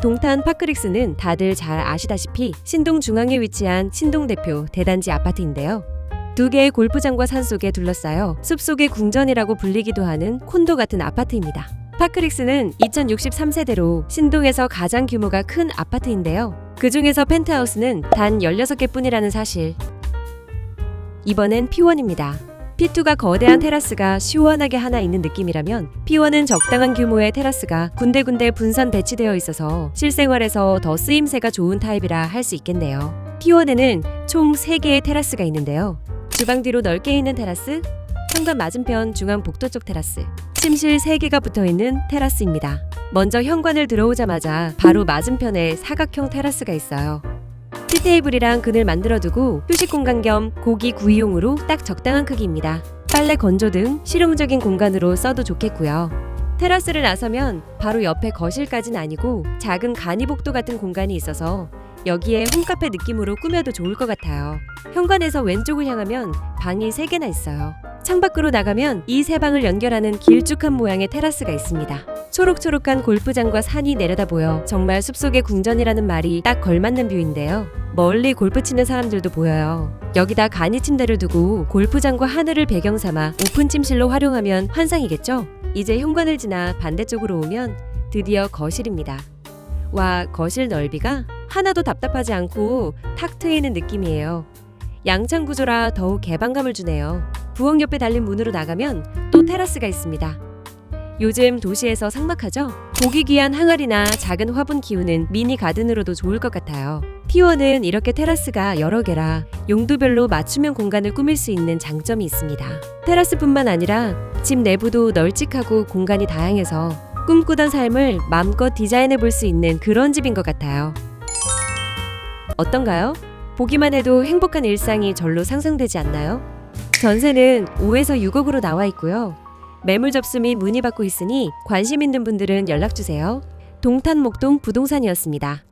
동탄 파크릭스는 다들 잘 아시다시피 신동 중앙에 위치한 신동 대표 대단지 아파트인데요. 두 개의 골프장과 산 속에 둘러싸여 숲속의 궁전이라고 불리기도 하는 콘도 같은 아파트입니다. 파크릭스는 2063세대로 신동에서 가장 규모가 큰 아파트인데요. 그 중에서 펜트하우스는 단 16개 뿐이라는 사실. 이번엔 P1입니다. P2가 거대한 테라스가 시원하게 하나 있는 느낌이라면 P1은 적당한 규모의 테라스가 군데군데 분산 배치되어 있어서 실생활에서 더 쓰임새가 좋은 타입이라 할 수 있겠네요. P1에는 총 3개의 테라스가 있는데요. 주방 뒤로 넓게 있는 테라스, 현관 맞은편 중앙 복도 쪽 테라스, 침실 3개가 붙어 있는 테라스입니다. 먼저 현관을 들어오자마자 바로 맞은편에 사각형 테라스가 있어요. 티 테이블이랑 그늘 만들어두고 휴식 공간 겸 고기 구이용으로 딱 적당한 크기입니다. 빨래 건조 등 실용적인 공간으로 써도 좋겠고요. 테라스를 나서면 바로 옆에 거실까진 아니고 작은 간이복도 같은 공간이 있어서 여기에 홈카페 느낌으로 꾸며도 좋을 것 같아요. 현관에서 왼쪽을 향하면 방이 3개나 있어요. 창밖으로 나가면 이 세 방을 연결하는 길쭉한 모양의 테라스가 있습니다. 초록초록한 골프장과 산이 내려다 보여 정말 숲속의 궁전이라는 말이 딱 걸맞는 뷰인데요. 멀리 골프 치는 사람들도 보여요. 여기다 간이 침대를 두고 골프장과 하늘을 배경 삼아 오픈 침실로 활용하면 환상이겠죠? 이제 현관을 지나 반대쪽으로 오면 드디어 거실입니다. 와, 거실 넓이가 하나도 답답하지 않고 탁 트이는 느낌이에요. 양창 구조라 더욱 개방감을 주네요. 부엌 옆에 달린 문으로 나가면 또 테라스가 있습니다. 요즘 도시에서 삭막하죠? 보기 귀한 항아리나 작은 화분 키우는 미니 가든으로도 좋을 것 같아요. P1은 이렇게 테라스가 여러 개라 용도별로 맞춤형 공간을 꾸밀 수 있는 장점이 있습니다. 테라스뿐만 아니라 집 내부도 널찍하고 공간이 다양해서 꿈꾸던 삶을 마음껏 디자인해 볼 수 있는 그런 집인 것 같아요. 어떤가요? 보기만 해도 행복한 일상이 절로 상상되지 않나요? 전세는 5에서 6억으로 나와 있고요. 매물 접수 및 문의 받고 있으니 관심 있는 분들은 연락 주세요. 동탄 목동 부동산이었습니다.